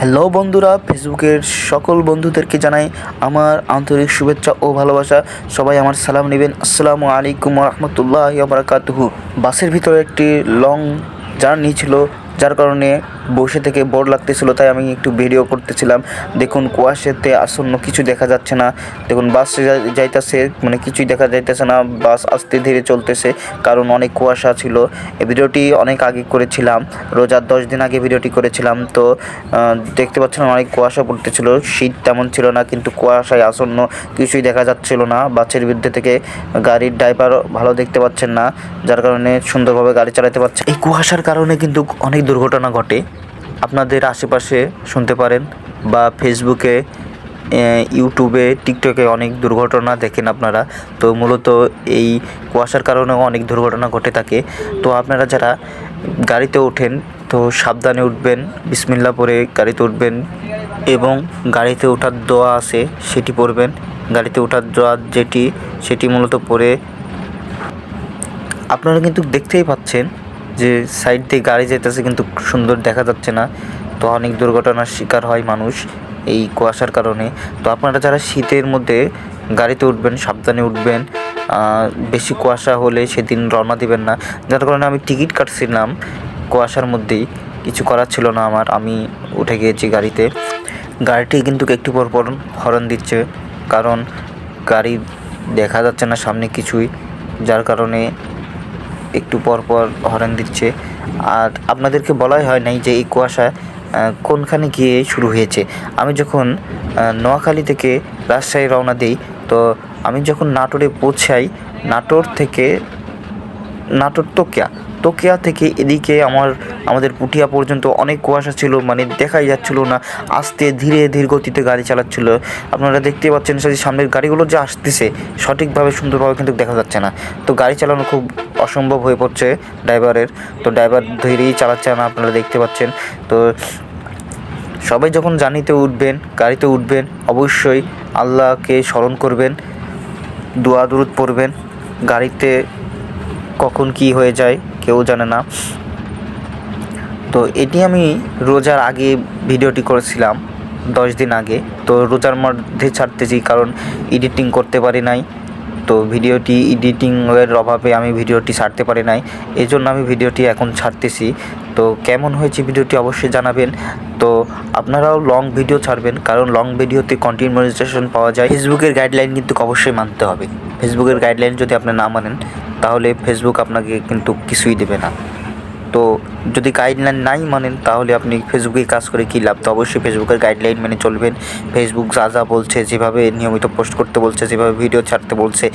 Hello বন্ধুরা, ফেসবুকের সকল বন্ধুদেরকে জানাই আমার আন্তরিক শুভেচ্ছা ও ভালোবাসা। সবাই আমার সালাম নেবেন। আসসালামু আলাইকুম রহমতুল্লাহ বাসের ভিতরে একটি লং জার্নি ছিল। যার কারণে বসে থেকে বোর লাগতেছিল, তাই আমি একটু ভিডিও করতেছিলাম। দেখুন, কুয়াশাতে আসন্ন কিছু দেখা যাচ্ছে না। দেখুন বাস যাইতেছে মানে কিছুই দেখা যাইতেছে না। বাস আস্তে ধীরে চলতেছে, কারণ অনেক কুয়াশা ছিল। এই ভিডিওটি অনেক আগে করেছিলাম। রোজার দশ দিন আগে ভিডিওটি করেছিলাম। তো দেখতে পাচ্ছেন অনেক কুয়াশা পড়তেছিল। শীত তেমন ছিল না, কিন্তু কুয়াশায় আসন্ন কিছুই দেখা যাচ্ছিল না। বাসের বিরুদ্ধে থেকে গাড়ির ড্রাইভার ভালো দেখতে পাচ্ছেন না, যার কারণে সুন্দরভাবে গাড়ি চালাতে পারছে এই কুয়াশার কারণে কিন্তু অনেক দুর্ঘটনা ঘটে, আপনাদের আশেপাশে শুনতে পারেন বা ফেসবুকে ইউটিউবে টিকটকে অনেক দুর্ঘটনা দেখেন আপনারা। তো মূলত এই কুয়াশার কারণেও অনেক দুর্ঘটনা ঘটে থাকে। তো আপনারা যারা গাড়িতে ওঠেন, তো সাবধানে উঠবেন বিসমিল্লা পরে গাড়িতে উঠবেন এবং গাড়িতে ওঠার দোয়া আছে, সেটি পড়বেন। গাড়িতে ওঠার দোয়া যেটি, সেটি মূলত পড়ে। আপনারা কিন্তু দেখতেই পাচ্ছেন যে সাইড দিয়ে গাড়ি যেতেছে কিন্তু সুন্দর দেখা যাচ্ছে না। তো অনেক দুর্ঘটনার শিকার হয় মানুষ এই কুয়াশার কারণে। তো আপনারা যারা শীতের মধ্যে গাড়িতে উঠবেন, সাবধানে উঠবেন বেশি কুয়াশা হলে সেদিন রওনা দিবেন না। যার কারণে আমি টিকিট কাটছিলাম, কুয়াশার মধ্যেই। কিছু করার ছিল না আমার, আমি উঠে গিয়েছি গাড়িতে। গাড়িটি কিন্তু একটু পর পর হর্ন দিচ্ছে, কারণ গাড়ি দেখা যাচ্ছে না সামনে কিছুই। যার কারণে একটু পর পর হরেন দিচ্ছে। আর আপনাদেরকে বলাই হয় নাই যে এই কুয়াশা কোনখানে গিয়ে শুরু হয়েছে। আমি যখন নোয়াখালী থেকে রাজশাহী রওনা দিই, তো আমি যখন নাটোরে পৌঁছাই, নাটোর থেকে, নাটোর তোকিয়া তোকিয়া থেকে এদিকে আমার, আমাদের পুঠিয়া পর্যন্ত অনেক কুয়াশা ছিল মানে দেখাই যাচ্ছিল না। আস্তে ধীরে ধীর গতিতে গাড়ি চালাচ্ছিল। আপনারা দেখতে পাচ্ছেন সেই সামনের গাড়িগুলো যে আসতেছে, সঠিকভাবে সুন্দরভাবে কিন্তু দেখা যাচ্ছে না। তো গাড়ি চালানো খুব অসম্ভব হয়ে পড়ছে ড্রাইভারের। তো ড্রাইভার ধীরেই চালাচ্ছে না, আপনারা দেখতে পাচ্ছেন। তো সবাই যখন জানিতে উঠবেন, গাড়িতে উঠবেন, অবশ্যই আল্লাহকে স্মরণ করবেন দোয়া দুরুদ পড়বেন, গাড়িতে কখন কি হয়ে যায়, কেউ জানে না। তো এটি আমি রোজার আগে ভিডিওটি করেছিলাম, দশ দিন আগে। তো রোজার মধ্যে ছাড়তেছি কারণ এডিটিং করতে পারি নাই। তো ভিডিওটি এডিটিংয়ের অভাবে আমি ভিডিওটি ছাড়তে পারি নাই। এই জন্য আমি ভিডিওটি এখন ছাড়তেছি। তো কেমন হয়েছে ভিডিওটি অবশ্যই জানাবেন। তো আপনারাও লং ভিডিও ছাড়বেন, কারণ লং ভিডিওতে কন্টেন্ট মনিটাইজেশন পাওয়া যায়। ফেসবুকের গাইডলাইন কিন্তু অবশ্যই মানতে হবে। ফেসবুকের গাইডলাইন যদি আপনি না মানেন তাহলে ফেসবুক আপনাকে কিন্তু কিছুই দেবে না। তো যদি গাইডলাইন নাই মানেন, তাহলে আপনি ফেসবুকে কাজ করে কী লাভ? তো অবশ্যই ফেসবুকের গাইডলাইন মেনে চলবেন। ফেসবুক যা যা বলছে, যেভাবে নিয়মিত পোস্ট করতে বলছে, যেভাবে ভিডিও ছাড়তে বলছে,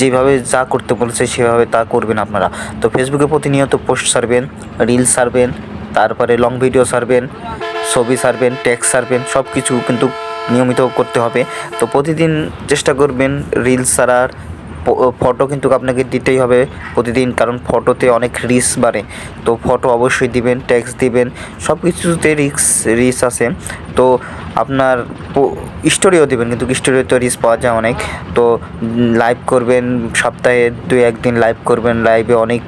যেভাবে যা করতে বলছে, সেভাবে তা করবেন আপনারা। তো ফেসবুকে প্রতিনিয়ত পোস্ট ছাড়বেন রিলস ছাড়বেন তারপরে লং ভিডিও ছাড়বেন ছবি ছাড়বেন টেক্সট ছাড়বেন সব কিছু কিন্তু নিয়মিত করতে হবে। তো প্রতিদিন চেষ্টা করবেন রিলস ছাড়ার ফটো কিন্তু আপনাকে দিতেই হবে প্রতিদিন, কারণ ফটোতে অনেক রিস্ক বাড়ে। তো ফটো অবশ্যই দিবেন ট্যাক্স দিবেন সব কিছুতে রিস্ক আছে। তো আপনার স্টোরিও দিবেন, কিন্তু স্টোরিতে রিস্ক পাওয়া যায় অনেক। তো লাইভ করবেন, সপ্তাহে দুই একদিন লাইভ করবেন লাইভে অনেক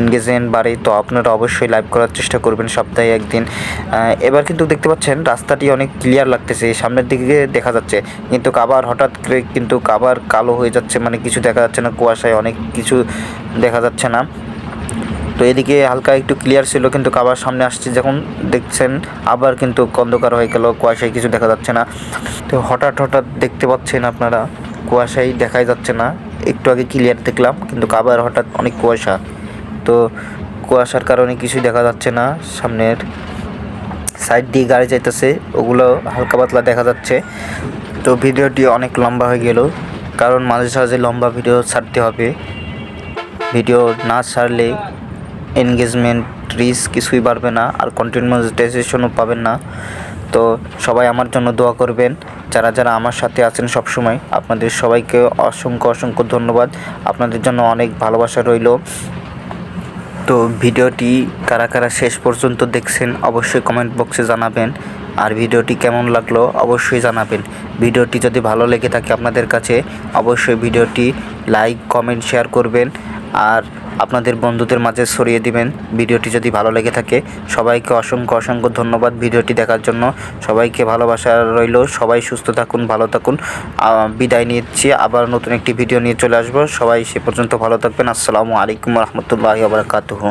এনগেজমেন্ট বাড়ে, তো আপনারা অবশ্যই লাইভ করার চেষ্টা করবেন সপ্তাহে একদিন। এবার কিন্তু দেখতে পাচ্ছেন, রাস্তাটি অনেক ক্লিয়ার লাগতেছে, সামনের দিকে দেখা যাচ্ছে। কিন্তু কাবার হঠাৎ করে কিন্তু কাবার কালো হয়ে যাচ্ছে মানে কিছু দেখা যাচ্ছে না, কুয়াশায় অনেক কিছু দেখা যাচ্ছে না। তো এদিকে হালকা একটু ক্লিয়ার ছিল, কিন্তু কাবার সামনে আসছে, যখন দেখছেন আবার কিন্তু অন্ধকার হয়ে গেল, কুয়াশায় কিছু দেখা যাচ্ছে না। তো হঠাৎ হঠাৎ দেখতে পাচ্ছেন আপনারা, কুয়াশায় দেখাই যাচ্ছে না। একটু আগে ক্লিয়ার দেখলাম, কিন্তু কাবার হঠাৎ অনেক কুয়াশা। তো কুয়াশার কারণে কিছুই দেখা যাচ্ছে না সামনের সাইড দিয়ে গাড়ি যাইতেছে, ওগুলো হালকা পাতলা দেখা যাচ্ছে। তো ভিডিওটি অনেক লম্বা হয়ে গেল, কারণ মাঝে সাঝে লম্বা ভিডিও ছাড়তে হবে। ভিডিও না ছাড়লে এনগেজমেন্ট রিস্ক কিছুই বাড়বে না, আর কন্টেন্ট মনিটাইজেশনও পাবেন না। তো সবাই আমার জন্য দোয়া করবেন, যারা যারা আমার সাথে আছেন সব সময় আপনাদের সবাইকে অসংখ্য অসংখ্য ধন্যবাদ। আপনাদের জন্য অনেক ভালোবাসা রইল। তো ভিডিওটি কারা কারা শেষ পর্যন্ত দেখছেন অবশ্যই কমেন্ট বক্সে জানাবেন। আর ভিডিওটি কেমন লাগল অবশ্যই জানাবেন। ভিডিওটি যদি ভালো লেগে থাকে আপনাদের কাছে, অবশ্যই ভিডিওটি লাইক কমেন্ট শেয়ার করবেন। আর আপনাদের বন্ধুদের মাঝে ছড়িয়ে দিবেন। ভিডিওটি যদি ভালো লেগে থাকে, সবাইকে অসংখ্য অসংখ্য ধন্যবাদ ভিডিওটি দেখার জন্য। সবাইকে ভালোবাসা রইল। সবাই সুস্থ থাকুন, ভালো থাকুন। বিদায় নিচ্ছি। আবার নতুন একটি ভিডিও নিয়ে চলে আসব। সবাই সে পর্যন্ত ভালো থাকবেন। আসসালামু আলাইকুম রহমতুল্লাহ আবরকাতুহু